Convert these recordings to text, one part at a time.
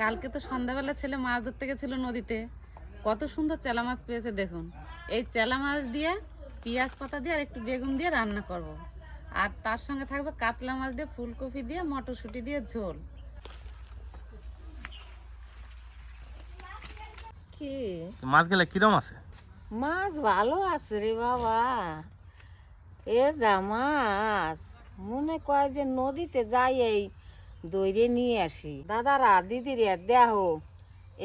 কালকে তো সন্ধ্যাবেলা ছেলে মাছ ধরতে গেছিল নদীতে। কত সুন্দর চেলা মাছ পেয়েছে দেখুন। এই চেলা মাছ দিয়ে পেঁয়াজ পাতা দিয়ে আর একটু বেগুন দিয়ে রান্না করব। আর তার সঙ্গে থাকবে কাতলা মাছ দিয়ে ফুলকপি দিয়ে মটরশুঁটি দিয়ে ঝোল। কি? মাছ গেলে কিরম আছে? মাছ ভালো আছে রে বাবা। এ যা মাছ। মনে কয় যে নদীতে যাই এই দইরে নিয়ে আসি। দাদারা, দিদিরে দেহ,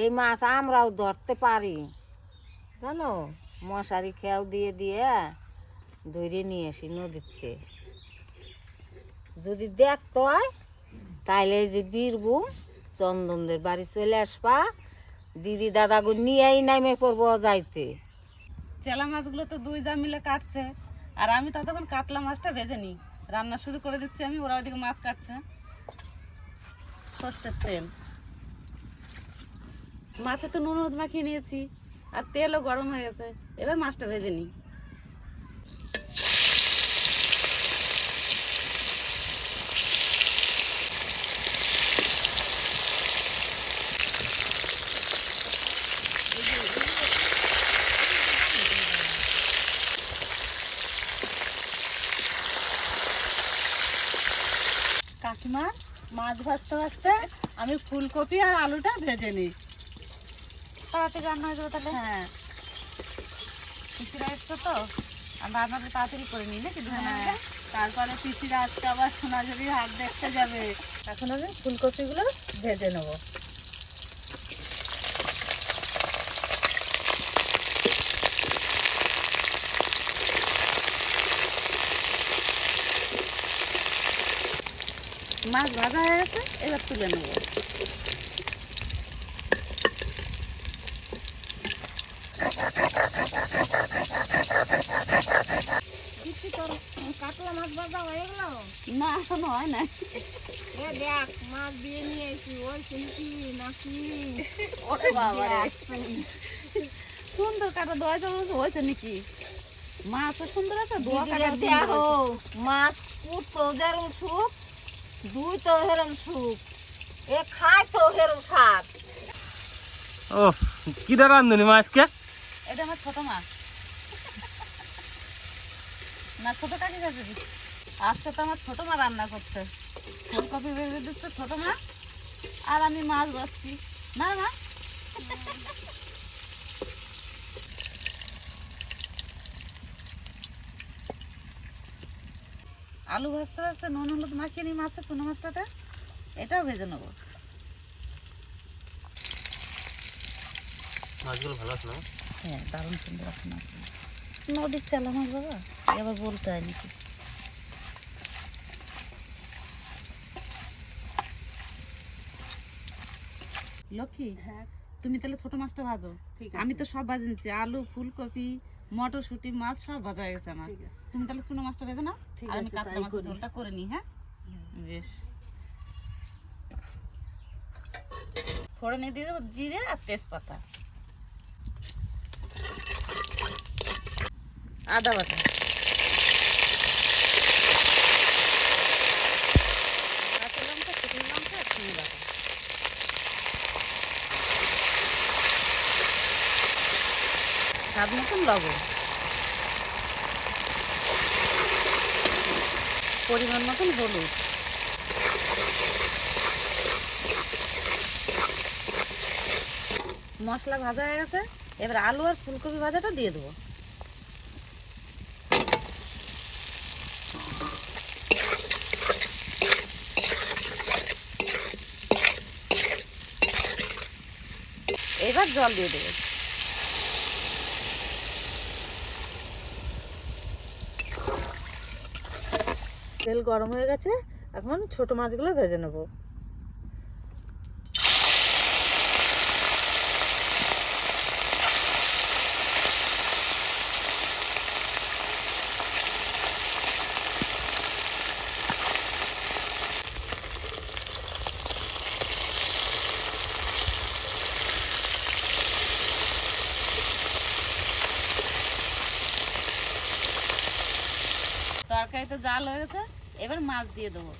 এই মাছ আমরাও ধরতে পারি। জানো, মশারি খেয়াও দিয়ে দিয়ে ধরে নিয়ে আসি নদীতে। যদি দেখতে তাইলে যে বীরভূম, চন্দনদের বাড়ি চলে আসবা। দিদি, দাদাগো নিয়েই নামে পড়ব যাইতে। চেলা মাছগুলো তো দুই যা মিলে কাটছে, আর আমি ততক্ষণ কাতলা মাছটা ভেজে নিই। রান্না শুরু করে দিচ্ছি আমি, ওরা ওইদিকে মাছ কাটছে। সর্ষের তেল। মাছে তো নুন মাখিয়ে নিয়েছি, আর তেলও গরম হয়ে গেছে। এবার মাছটা ভেজে নিই। মাছ ভাজতে ভাজতে আমি ফুলকপি আর আলুটা ভেজে নিই। তাড়াতাড়ি রান্না হয়ে যাবে তাহলে? হ্যাঁ। পিসিরা এসছো তো আর রান্নাটা তাড়াতাড়ি করে নিই নাকি হ্যাঁ। তারপরে পিসিরা আজকে আবার সোনাঝুরি হাট দেখতে যাবে। এখন আমি ফুলকপিগুলো ভেজে নেব। মাছ ভাজা হয়ে গেছে এবার তুলে নেব। কাতলা মাছ ভাজা হয়ে গেল? না এখনও হয় না এ দেখ মাছ দিয়ে নিয়ে এসি ওই নাকি? ওরে বাবা সুন্দর কাটা দোয়া চামচ হয়েছে নাকি? মাছ সুন্দর আছে দোয়া কাটা মাছ কুটতো যেরম সুখ দুই তো হেরম সুখ এ খায় তো হেরম শাক। ও কিরা রান্ধনি মাছকে এটা আমার ছোট মাছ না ছোট কাকি কাছে আজকে তো আমার ছোট মা রান্না করছে। ফুলকপি ভেজে দিচ্ছে ছোট মা আর আমি মাছ বাছছি না মা? আলু ভাজতে ভাজতে নুন হলুদ মাখিয়ে নিই মাছের চুনো মাছটাতে। এটাও ভেজে নেব। মাছগুলো ভালো আছে না? হ্যাঁ দারুণ সুন্দর আছে মাছ নদীর চালা মাছ বাবা? এবার বলতে হয় নাকি? লক্ষ্মী হ্যাঁ। তুমি তাহলে ছোট মাছটা ভাজো। আমি তো সব ভাজি নিচ্ছি। আলু ফুলকপি মটরশুঁটি মাছ সব ভাজা হয়ে গেছে আমার। তুমি তাহলে চুনো মাছটা ভেজে নাও আর আমি কাতলা মাছের ঝোলটা করে নিই হ্যাঁ? বেশ। ফোড়নে দিয়ে দেবো জিরে আর তেজপাতা। আদা বাটা কাঁচা লঙ্কা শুকনো লঙ্কা আর চিনি বাটা স্বাদ মতন লবণ। পরিমাণ মতন হলুদ। মশলা ভাজা হয়ে গেছে, এবার আলু আর ফুলকপি ভাজাটা দিয়ে দেবো। এবার জল দিয়ে দেবো। তেল গরম হয়ে গেছে এখন ছোট মাছগুলো ভেজে নেব। তরকারি তো জাল হয়ে গেছে এবার মাছ দিয়ে দেবো।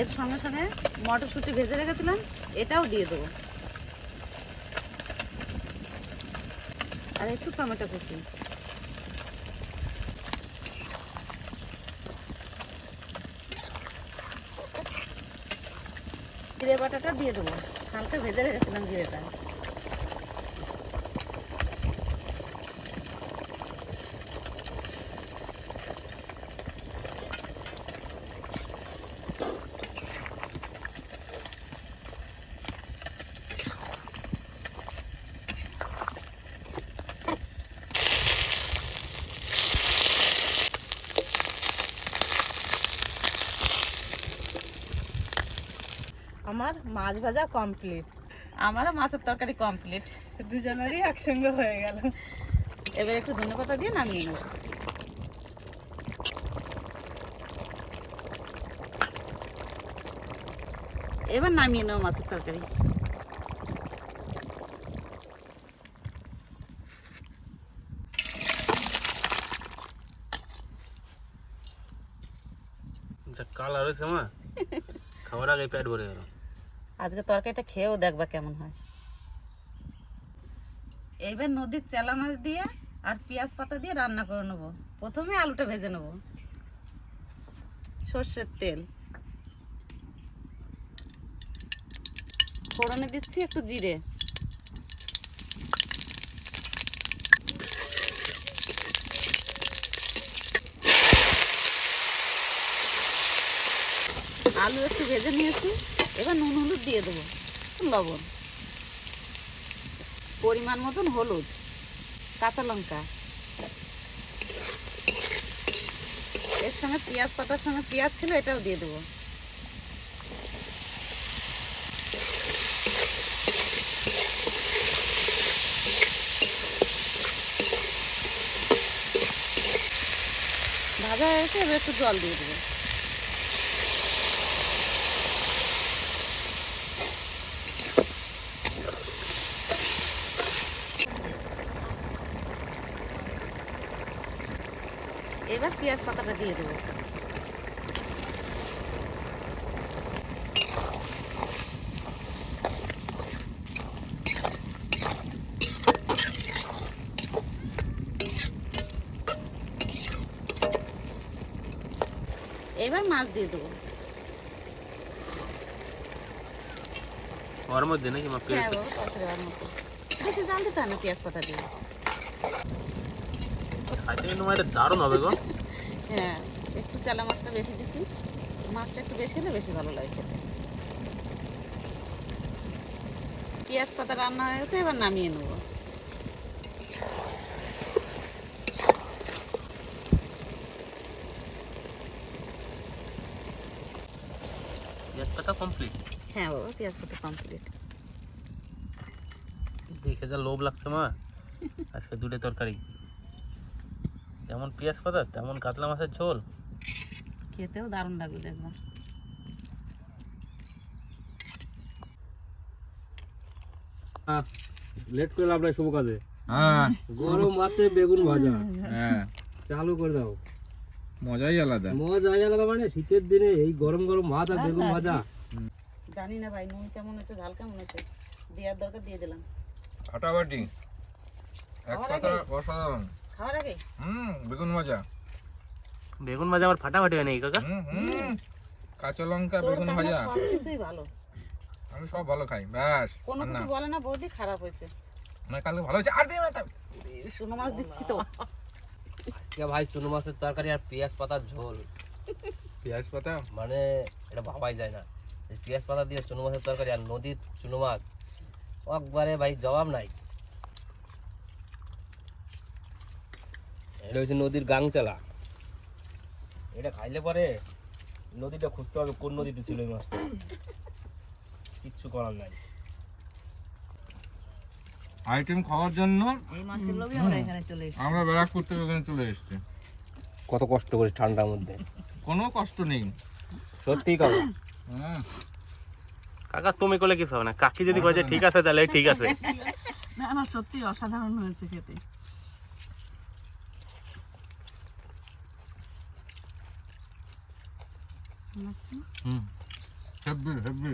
এর সঙ্গে সঙ্গে মটরশুঁটি ভেজে রেখেছিলাম, এটাও দিয়ে দেবো। আর একটু টমেটো কুচি। জিরে বাটাটা দিয়ে দেবো। হালকা ভেজে রেখেছিলাম জিরেটা। আমার মাছ ভাজা কমপ্লিট আমারও মাছের তরকারি কমপ্লিট দুজনেরই একসঙ্গে হয়ে গেল। এবার একটু ধনে পাতা দিয়ে নামিয়ে নেব। এবার নামিয়ে নেব মাছের তরকারি। কালার হয়েছে মা। খাবার আগে পেট ভরে গেল। আজকে তরকারিটা খেয়েও দেখবা কেমন হয়। এইবার নদীর চেলা মাছ দিয়ে আর পেঁয়াজ পাতা দিয়ে রান্না করে নেব। প্রথমে আলুটা ভেজে নেব। সর্ষের তেল। ফোড়নে দিচ্ছি একটু জিরে। আলু একটু ভেজে নিয়েছি। এবার নুন হলুদ দিয়ে দেবো। লবণ পরিমাণ মতন হলুদ, কাঁচা লঙ্কা। এর সঙ্গে পেঁয়াজ পাতার সঙ্গে পেঁয়াজ ছিল, এটাও দিয়ে দেবো। ভাজা হয়ে গেছে, এবার একটু জল দিয়ে দেবো এবার পেঁয়াজ পাতাটা দিয়ে দেবো। এবার মাছ দিয়ে দেবো। ওর মধ্যে নাকি মা হ্যাঁ মতো বেশি জাল দিতে না পেঁয়াজ পাতা দিয়ে। খাইতে কিন্তু দারুণ হবে গো। হ্যাঁ একটু চালা মাছটা বেশি দিচ্ছি মাছটা একটু বেশি হলে বেশি ভালো লাগে খেতে। পেঁয়াজ পাতা রান্না হয়ে গেছে এবার নামিয়ে নেব। পেঁয়াজ পাতা কমপ্লিট হ্যাঁ বাবা পেঁয়াজ পাতা কমপ্লিট দেখে যা লোভ লাগছে মা। আজকে দুটো তরকারি। যেমন পেঁয়াজ পাতা তেমন কাতলা মাছের ঝোল। খেতেও দারুণ লাগবে দেখবা লেট করে লাভ নাই শুভ কাজে। হ্যাঁ। গরম বেগুন ভাজা। হ্যাঁ। চালু করে দাও। মজাই আলাদা। মজা আলাদা মানে শীতের দিনে এই গরম গরম ভাত আর বেগুন ভাজা। জানি না ভাই নুন কেমন আছে ঝাল কেমন আছে? দেওয়ার দরকার দিয়ে দিলাম। ফাটাফাটি এক কথা অসাধারণ। খাওয়ার আগে? হুম বেগুন ভাজা। বেগুন ভাজা আমার ফাটাফাটি হয় নাকি কাকা। হুম হুম কাঁচা লঙ্কা বেগুন ভাজা। সব কিছুই ভালো। আমি সব ভালো খাই ব্যাস কোনো কিছু বলে না বৌদি খারাপ হয়েছে। মানে কালকে ভালো হয়েছে আর দিও না তা- শুনো মাছ দিচ্ছি তো। আজকে ভাই চুনো মাছের তরকারি আর পেঁয়াজ পাতার ঝোল। পেঁয়াজ পাতা? মানে এটা ভাবাই যায় না। পেঁয়াজ পাতা দিয়ে চুনো মাছের তরকারি আর নদীর চুনো মাছ একবারে ভাই জবাব নাই। এটা হচ্ছে নদীর গাংচালা। এটা খাইলে পরে নদীটা খুঁজতে হবে কোন নদীতে ছিল এই মাছটা। কিচ্ছু করার নাই। আইটেম খাওয়ার জন্য এই মাছের লোভই আমরা এখানে চলে এসেছি। ব্যারাকপুর থেকে এখানে চলে এসেছি। কত কষ্ট করে ঠান্ডার মধ্যে। কোনো কষ্ট নেই। সত্যি কাউ হ্যাঁ। কাকা তুমি করলে কিছু হবে না? কাকি যদি কয় যে ঠিক আছে তাহলে ঠিক আছে। না না সত্যি অসাধারণ হয়েছে খেতে। হুম। হেভি হেভি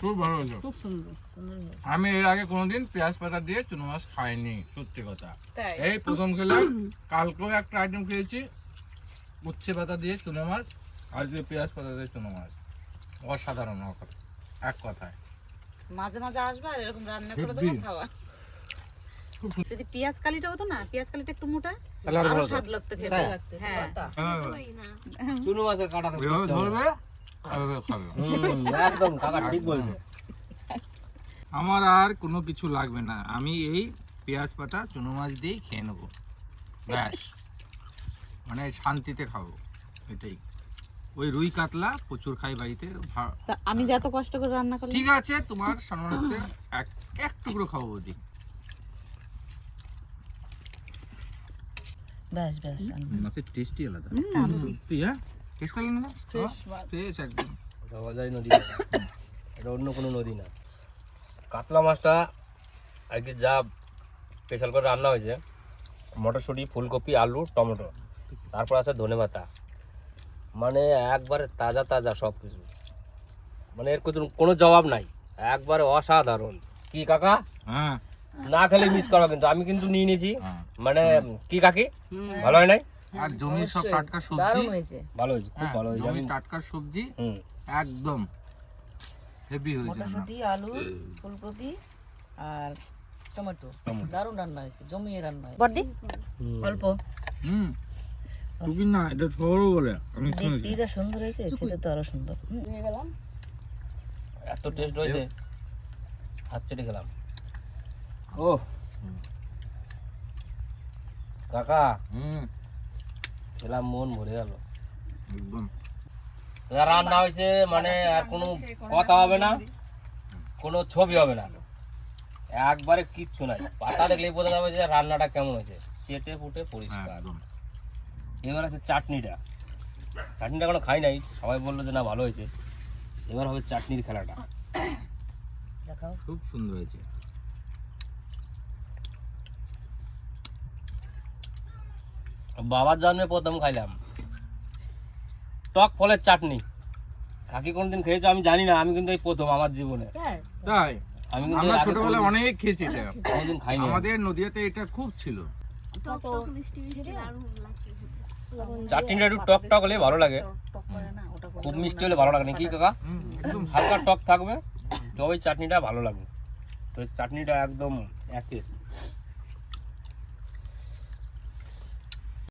খুব ভালো হয়েছে। আমি এর আগে কোনোদিন পেঁয়াজ পাতা দিয়ে চুনো মাছ খাইনি সত্যি কথা। এই প্রথম খেলাম কালকেও একটা আইটেম খেয়েছি উচ্ছে পাতা দিয়ে চুনো মাছ আজকে পেঁয়াজ পাতা দিয়ে চুনো মাছ। অসাধারণ। এক কথায়। মাঝে মাঝে আসবে আর এরকম রান্না করে। দেবো খাওয়া। যদি পেঁয়াজ কালিটা হতো না পেঁয়াজ কালিটা একটু মোটা তাহলে আরও স্বাদ লাগতো খেতে। হ্যাঁ। চুনো মাছের কাঁটা তো এভাবে ধরবে একদম কাকা ঠিক বলছে। আমার আর কোনো কিছু লাগবে না। আমি এই পেঁয়াজ পাতা চুনো মাছ দিয়েই খেয়ে নেব। ব্যাস। মানে শান্তিতে খাব এটাই। ওই রুই কাতলা প্রচুর খাই বাড়িতে আমি যত কষ্ট করে রান্না করলাম। ঠিক আছে তোমার সম্মানার্থে এক এক টুকরো খাব বৌদি। ব্যাস ব্যাস মাছের টেস্টই আলাদা। হ্যাঁ? টেস্ট করলি না? টেস্ট একদম। ধোয়াজারি নদী এটা অন্য কোনো নদী না। কাতলা মাছটা আর কি যা স্পেশাল করে রান্না হয়েছে মটরশুঁটি ফুলকপি আলু টমেটো। তারপর আছে ধনেপাতা মানে একবারে তাজা তাজা সব কিছু মানে এর কোনো কোনো জবাব নাই। একবারে অসাধারণ। কি কাকা? হ্যাঁ। না খেলে মিস করো কিন্তু। আমি কিন্তু নিয়ে নিয়েছি। হ্যাঁ। মানে কি কাকি? ভালো হয় নাই? আর জমির সব টাটকা সবজি? ভালো হয়েছে খুব হ্যাঁ, ভালো হয়েছে। জমির টাটকা সবজি একদম হেভি হয়েছে। মটরশুঁটি আলু ফুলকপি আর টমেটো। দারুণ রান্না হয়েছে জমিয়ে রান্না হয়েছে। বড়দি অল্প। হুম। তুমি না এটা সরু বলে আমি শুনেছি। যা সুন্দর হয়েছে খেতে তো আরও সুন্দর। এত টেস্ট হয়েছে। হাত চেটে খেলাম। ও কাকা হুম। খেলাম মন ভরে গেল। একদম। রান্না হয়েছে মানে আর কোনো কথা হবে না কোনো ছবি হবে না। একবারে কিচ্ছু নাই। পাতা দেখলেই বোঝা যাবে যে রান্নাটা কেমন হয়েছে। চেটে ফুটে হ্যাঁ, পরিষ্কার এবার আছে চাটনিটা। চাটনিটা কোনো খাই নাই সবাই বলল যে না ভালো হয়েছে। এবার হবে চাটনির খেলাটা। খুব সুন্দর হয়েছে। বাবার জন্মে প্রথম খাইলাম। টক ফলের চাটনি। কাকি কোনদিন খেয়েছো? আমি জানি না আমি কিন্তু এই প্রথম আমার জীবনে। তাই? আমি কিন্তু আমরা ছোটবেলায় অনেক খেয়েছি এটা। কোনোদিন খাইনি আমাদের নদীয়াতে এটা খুব ছিল। চাটনিটা একটু টক টক হলে ভালো লাগে। খুব মিষ্টি হলে ভালো লাগে না কি কাকা? একদম। হালকা টক থাকবে তবেই চাটনিটা ভালো লাগবে তো এই চাটনিটা একদম একের